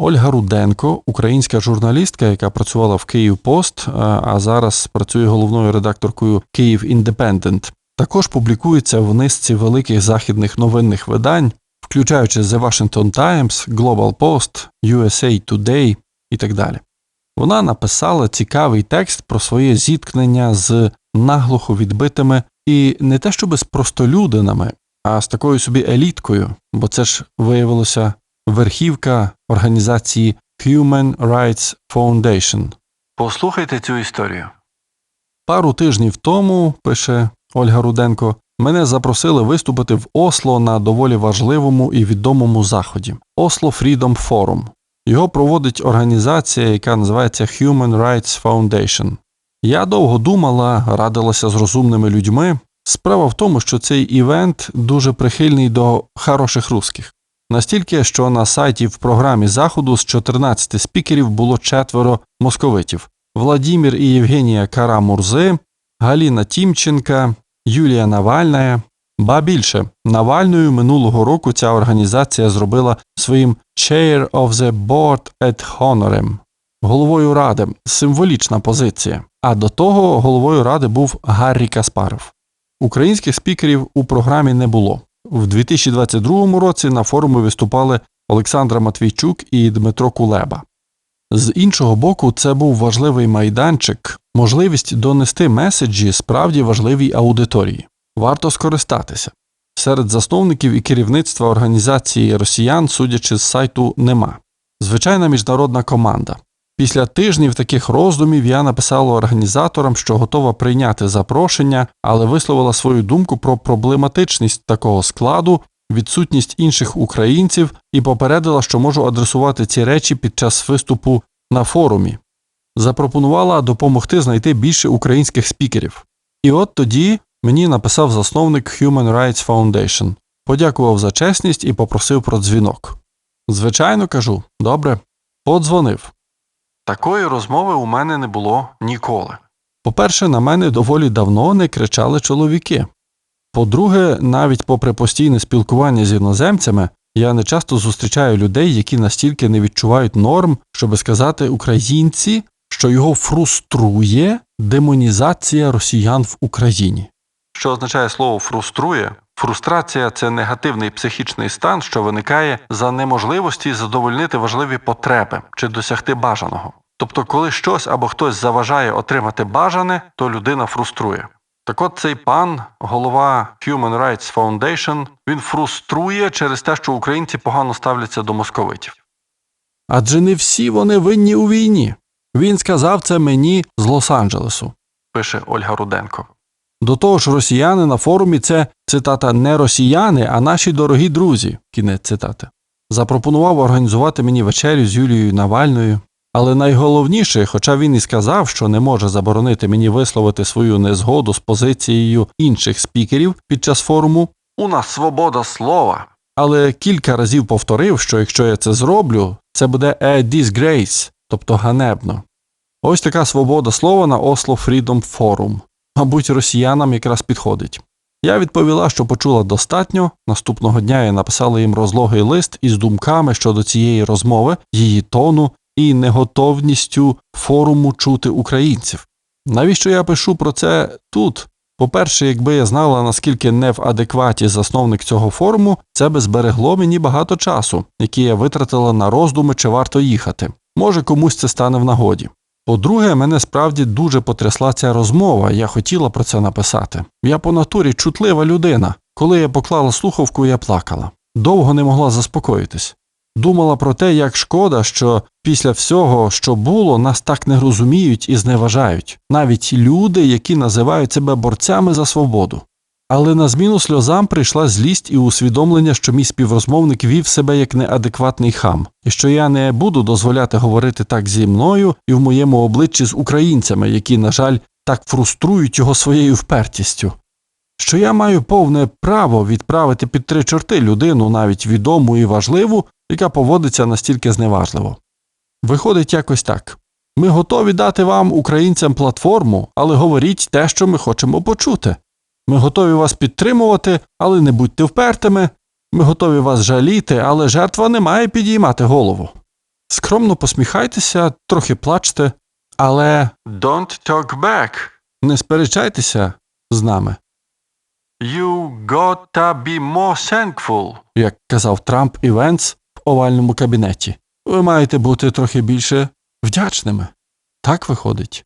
Ольга Руденко, українська журналістка, яка працювала в Київ Пост, е, а зараз працює головною редакторкою Київ Індепендент. Також публікується в низці великих західних новинних видань, включаючи The Washington Times, Global Post, USA Today і так далі. Вона написала цікавий текст про своє зіткнення з наглухо відбитими і не те щоби з простолюдинами, а з такою собі еліткою, бо це ж виявилося верхівка організації Human Rights Foundation. Послухайте цю історію. Пару тижнів тому, пише Ольга Руденко, мене запросили виступити в Осло на доволі важливому і відомому заході Oslo Freedom Forum. Його проводить організація, яка називається Human Rights Foundation. Я довго думала, радилася з розумними людьми. Справа в тому, що цей івент дуже прихильний до хороших русських. Настільки, що на сайті в програмі заходу з 14 спікерів було четверо московитів: Владімір і Євгенія Карамурзи, Галіна Тімченка, Юлія Навальна. Ба більше Навальною минулого року ця організація зробила своїм Chair of the Board at Honorem головою ради символічна позиція. А до того головою ради був Гаррі Каспаров. Українських спікерів у програмі не було. В 2022 році на форумі виступали Олександра Матвійчук і Дмитро Кулеба. З іншого боку, це був важливий майданчик, можливість донести меседжі справді важливій аудиторії. Варто скористатися. Серед засновників і керівництва організації росіян, судячи з сайту, нема. Звичайна міжнародна команда. Після тижнів таких роздумів я написала організаторам, що готова прийняти запрошення, але висловила свою думку про проблематичність такого складу, відсутність інших українців і попередила, що можу адресувати ці речі під час виступу на форумі. Запропонувала допомогти знайти більше українських спікерів. І от тоді мені написав засновник Human Rights Foundation, подякував за чесність і попросив про дзвінок. Звичайно, кажу, добре, подзвонив. Такої розмови у мене не було ніколи. По-перше, на мене доволі давно не кричали чоловіки. По-друге, навіть попри постійне спілкування з іноземцями, я не часто зустрічаю людей, які настільки не відчувають норм, щоби сказати українці, що його фруструє демонізація росіян в Україні. Що означає слово фруструє? Фрустрація це негативний психічний стан, що виникає за неможливості задовольнити важливі потреби чи досягти бажаного. Тобто, коли щось або хтось заважає отримати бажане, то людина фруструє. Так от цей пан, голова Human Rights Foundation, він фруструє через те, що українці погано ставляться до московитів. Адже не всі вони винні у війні. Він сказав це мені з Лос-Анджелесу, пише Ольга Руденко. До того ж, росіяни на форумі це цитата не росіяни, а наші дорогі друзі. Кінець цитати. Запропонував організувати мені вечерю з Юлією Навальною. Але найголовніше, хоча він і сказав, що не може заборонити мені висловити свою незгоду з позицією інших спікерів під час форуму, у нас свобода слова. Але кілька разів повторив, що якщо я це зроблю, це буде a disgrace, тобто ганебно. Ось така свобода слова на Oslo Freedom Forum. Мабуть, росіянам якраз підходить. Я відповіла, що почула достатньо. Наступного дня я написала їм розлогий лист із думками щодо цієї розмови, її тону і неготовністю форуму чути українців. Навіщо я пишу про це тут? По-перше, якби я знала, наскільки не в адекваті засновник цього форуму, це би зберегло мені багато часу, який я витратила на роздуми, чи варто їхати. Може, комусь це стане в нагоді. По-друге, мене справді дуже потрясла ця розмова, я хотіла про це написати. Я по натурі чутлива людина. Коли я поклала слухавку, я плакала. Довго не могла заспокоїтись. Думала про те, як шкода, що після всього, що було, нас так не розуміють і зневажають, навіть люди, які називають себе борцями за свободу. Але на зміну сльозам прийшла злість і усвідомлення, що мій співрозмовник вів себе як неадекватний хам, і що я не буду дозволяти говорити так зі мною і в моєму обличчі з українцями, які, на жаль, так фруструють його своєю впертістю. Що я маю повне право відправити під три чорти людину, навіть відому і важливу, яка поводиться настільки зневажливо. Виходить якось так. Ми готові дати вам, українцям, платформу, але говоріть те, що ми хочемо почути. Ми готові вас підтримувати, але не будьте впертими. Ми готові вас жаліти, але жертва не має підіймати голову. Скромно посміхайтеся, трохи плачте, але Don't talk back. не сперечайтеся з нами, You gotta be more thankful. як казав Трамп і Венс в овальному кабінеті. Ви маєте бути трохи більше вдячними. Так виходить.